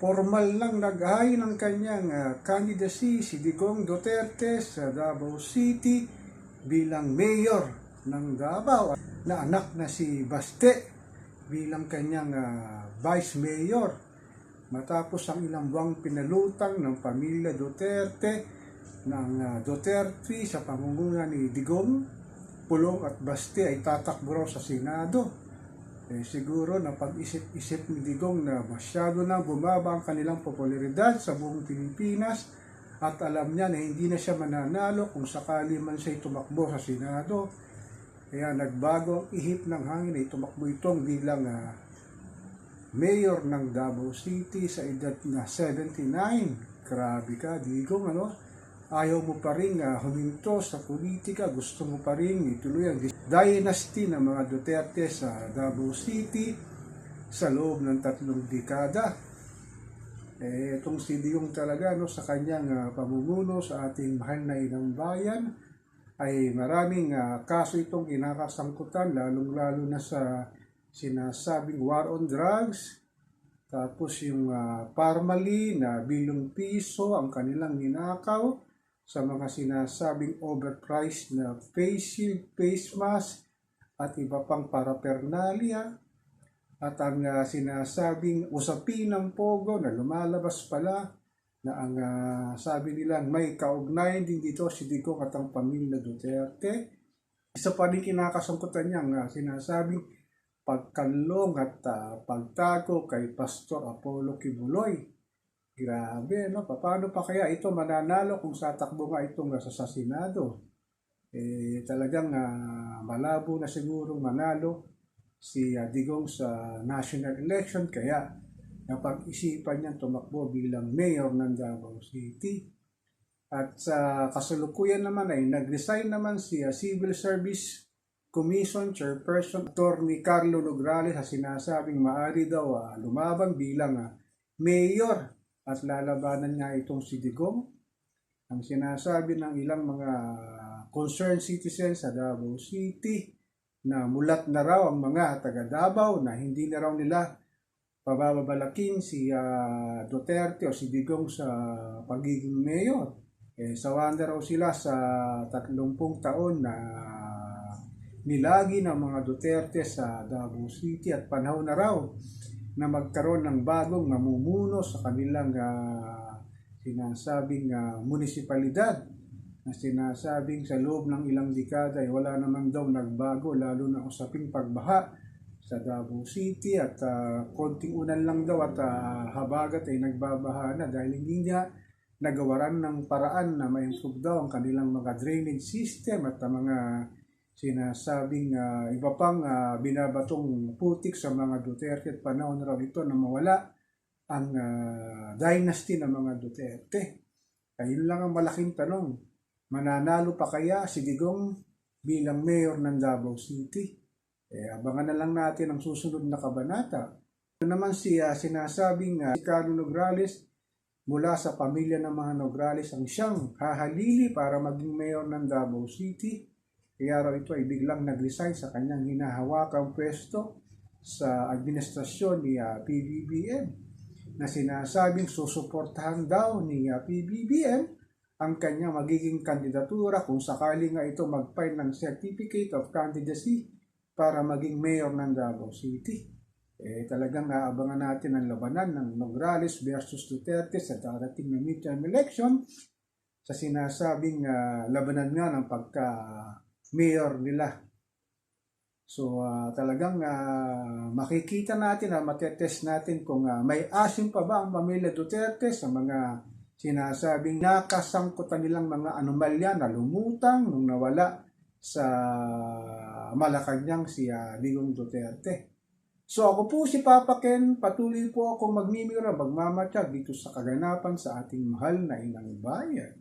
formal lang nag-hay ng kanyang ah, candidacy si Digong Duterte sa Davao City bilang mayor ng Davao. Na anak na si Baste bilang kanyang ah, vice mayor. Matapos ang ilang buwang pinalutang ng pamilya Duterte ng ah, Duterte sa pamumuno ni Digong Pulong at Baste ay tatakbo sa Senado eh, siguro na pag-isip-isip ni Digong na masyado na bumaba ang kanilang popularidad sa buong Pilipinas at alam niya na hindi na siya mananalo kung sakali man siya tumakbo sa Senado. Kaya nagbago ang ihip ng hangin ay tumakbo itong bilang ah, mayor ng Davao City sa edad na 79. Grabe ka, Digong, ano? Ayaw mo pa rin ah, huminto sa politika, gusto mo pa rin ituloy ang dynasty ng mga Duterte sa Davao City sa loob ng tatlong dekada. Eh, itong si Digong talaga no, sa kanyang ah, pamumuno sa ating mahal na inang bayan ay maraming ah, kaso itong kinakasangkutan lalong-lalo na sa sinasabing war on drugs. Tapos yung uh, parmali na bilong piso ang kanilang ninakaw sa mga sinasabing overpriced na face shield, face mask at iba pang paraphernalia at ang ah, sinasabing usapin ng pogo na lumalabas pala na ang ah, sabi nila may kaugnayan din dito si Digong at ang pamilya Duterte. Isa pa rin kinakasangkutan niya ang ah, sinasabing pagkanlong at ah, pagtago kay Pastor Apollo Kibuloy. Grabe, no? Paano pa kaya ito mananalo kung satakbo nga itong sa Senado? Eh, talagang ah, malabo na siguro manalo si ah, Digong sa national election kaya napag-isipan niya tumakbo bilang mayor ng Davao City. At sa kasalukuyan naman ay nag-resign naman si ah, Civil Service Commission Chairperson Attorney Carlo Nograles sa sinasabing maari daw ah, lumaban bilang ah, mayor at lalabanan nga itong si Digong. Ang sinasabi ng ilang mga concerned citizens sa Davao City na mulat na raw ang mga taga Davao na hindi na raw nila pababalakin si ah, Duterte o si Digong sa pagiging mayor. Eh, sawan na raw sila sa 30 taon na nilagi ng mga Duterte sa Davao City at panahon na raw na magkaroon ng bagong namumuno sa kanilang ah, sinasabing ah, munisipalidad na sinasabing sa loob ng ilang dekada ay wala naman daw nagbago lalo na usaping pagbaha sa Davao City at ah, konting unan lang daw at ah, habagat ay nagbabaha na dahil hindi niya nagawaran ng paraan na ma-improve daw ang kanilang mga drainage system at ang mga sinasabing ah, iba pang ah, binabatong putik sa mga Duterte at panahon raw ito na mawala ang ah, dynasty ng mga Duterte. Ayun lang ang malaking tanong. Mananalo pa kaya si Digong bilang mayor ng Davao City? Eh, abangan na lang natin ang susunod na kabanata. Ito naman si ah, sinasabing uh, si Carlo Nograles mula sa pamilya ng mga Nograles ang siyang hahalili para maging mayor ng Davao City. Kaya raw ito ay biglang nag-resign sa kanyang hinahawakang pwesto sa administrasyon ni ah, PBBM na sinasabing susuportahan daw ni ah, PBBM ang kanyang magiging kandidatura kung sakali nga ito mag-file ng Certificate of Candidacy para maging mayor ng Davao City. Eh, talagang naabangan natin ang labanan ng Nograles versus Duterte sa darating na midterm election sa sinasabing ah, labanan nga ng pagka mayor nila. So ah, talagang ah, makikita natin, uh, matetest natin kung ah, may asim pa ba ang pamilya Duterte sa mga sinasabing nakasangkutan nilang mga anomalya na lumutang nung nawala sa Malacanang si ah, Digong Duterte. So ako po si Papa Ken, patuloy po ako magmimira, magmamatsyag dito sa kaganapan sa ating mahal na inang bayan.